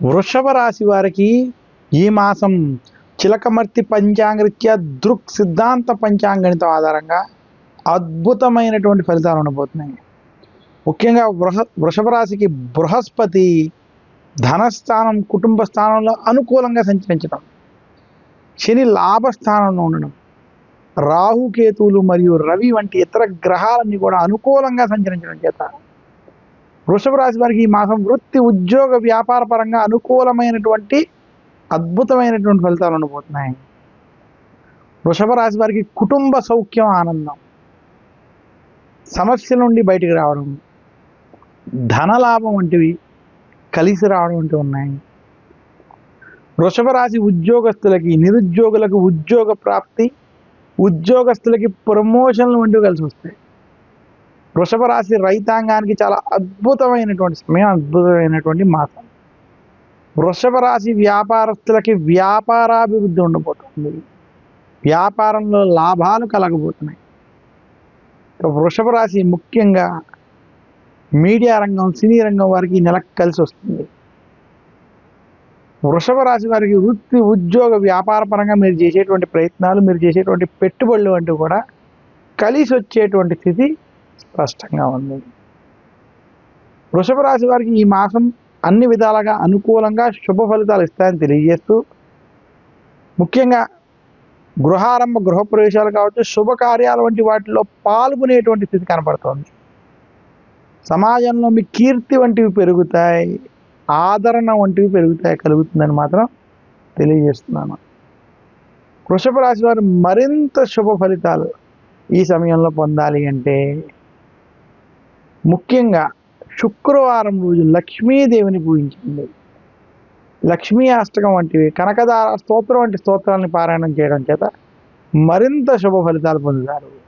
వృషభ రాశి వారికి ఈ మాసం చిలకమర్తి పంచాంగరీత్యా దృక్ సిద్ధాంత పంచాంగణితం ఆధారంగా అద్భుతమైనటువంటి ఫలితాలు ఉండబోతున్నాయి. ముఖ్యంగా వృహ వృషభ రాశికి బృహస్పతి ధనస్థానం కుటుంబ స్థానంలో అనుకూలంగా సంచరించడం శని లాభస్థానంలో ఉండడం రాహుకేతువులు మరియు రవి వంటి ఇతర గ్రహాలన్నీ కూడా అనుకూలంగా సంచరించడం చేత వృషభ రాశి వారికి ఈ మాసం వృత్తి ఉద్యోగ వ్యాపార పరంగా అనుకూలమైనటువంటి అద్భుతమైనటువంటి ఫలితాలు ఉండబోతున్నాయి. వృషభ రాశి వారికి కుటుంబ సౌఖ్యం ఆనందం. సమస్యల నుండి బయటికి రావడం. ధనలాభం వంటివి కలిసి రావడం వంటివి ఉన్నాయి. వృషభ రాశి ఉద్యోగస్తులకి నిరుద్యోగులకు ఉద్యోగ ప్రాప్తి ఉద్యోగస్తులకి ప్రమోషన్లు వంటివి కలిసి వస్తాయి. వృషభ రాశి రైతాంగానికి చాలా అద్భుతమైనటువంటి సమయం అద్భుతమైనటువంటి మాసం. వృషభ రాశి వ్యాపారస్తులకి వ్యాపారాభివృద్ధి ఉండబోతుంది. వ్యాపారంలో లాభాలు కలగబోతున్నాయి. వృషభ రాశి ముఖ్యంగా మీడియా రంగం సినీ రంగం వారికి నెల కలిసి వస్తుంది. వృషభ రాశి వారికి వృత్తి ఉద్యోగ వ్యాపార పరంగా మీరు చేసేటువంటి ప్రయత్నాలు మీరు చేసేటువంటి పెట్టుబడులు వంటివి కూడా కలిసి వచ్చేటువంటి స్థితి స్పష్టంగా ఉంది. వృషభ రాశి వారికి ఈ మాసం అన్ని విధాలుగా అనుకూలంగా శుభ ఫలితాలు ఇస్తాయని తెలియజేస్తూ ముఖ్యంగా గృహారంభ గృహప్రవేశాలు కావచ్చు శుభకార్యాలు వంటి వాటిలో పాల్గొనేటువంటి స్థితి కనపడుతోంది. సమాజంలో మీ కీర్తి వంటివి పెరుగుతాయి ఆదరణ వంటివి పెరుగుతాయి కలుగుతుందని మాత్రం తెలియజేస్తున్నాను. వృషభ రాశి వారు మరింత శుభ ఫలితాలు ఈ సమయంలో పొందాలి అంటే ముఖ్యంగా శుక్రవారం రోజు లక్ష్మీదేవిని పూజించండి లక్ష్మీ అష్టకం వంటివి కనకదార స్తోత్రం వంటి స్తోత్రాలను పారాయణం చేయడం చేత మరింత శుభ ఫలితాలు పొందుతారు.